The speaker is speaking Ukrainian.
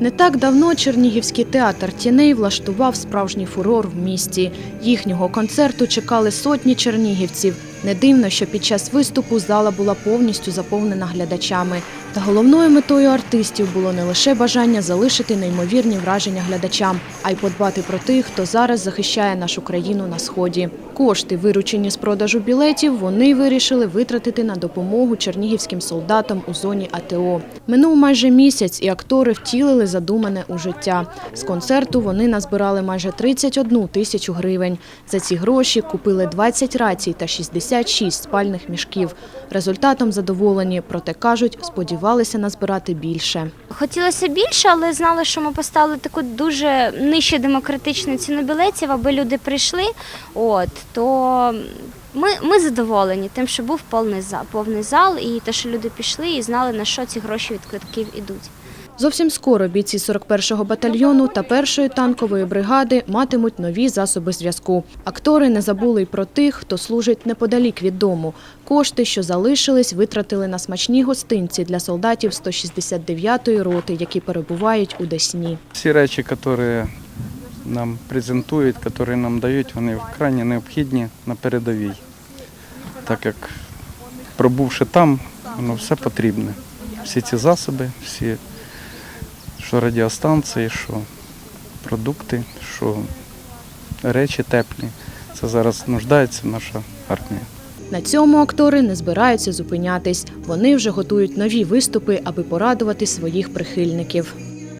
Не так давно Чернігівський театр тіней влаштував справжній фурор в місті. Їхнього концерту чекали сотні чернігівців. Не дивно, що під час виступу зала була повністю заповнена глядачами. Та головною метою артистів було не лише бажання залишити неймовірні враження глядачам, а й подбати про тих, хто зараз захищає нашу країну на сході. Кошти, виручені з продажу білетів, вони вирішили витратити на допомогу чернігівським солдатам у зоні АТО. Минув майже місяць, і актори втілили задумане у життя. З концерту вони назбирали майже 31 тисячу гривень. За ці гроші купили 20 рацій та 66 спальних мішків. Результатом задоволені, проте кажуть, сподівалися назбирати більше. Хотілося більше, але знали, що ми поставили таку дуже нижче демократичну ціну білетів, аби люди прийшли. От то ми, ми задоволені тим, що був повний зал, повний зал, і те, що люди пішли і знали, на що ці гроші від квитків ідуть. Зовсім скоро бійці 41-го батальйону та першої танкової бригади матимуть нові засоби зв'язку. Актори не забули й про тих, хто служить неподалік від дому. Кошти, що залишились, витратили на смачні гостинці для солдатів 169-ї роти, які перебувають у Десні. Всі речі, які нам презентують, які нам дають, вони вкрай необхідні на передовій. Так як пробувши там, воно все потрібне. Всі ці засоби, всі, що радіостанції, що продукти, що речі теплі. Це зараз нуждається наша армія. На цьому актори не збираються зупинятись. Вони вже готують нові виступи, аби порадувати своїх прихильників.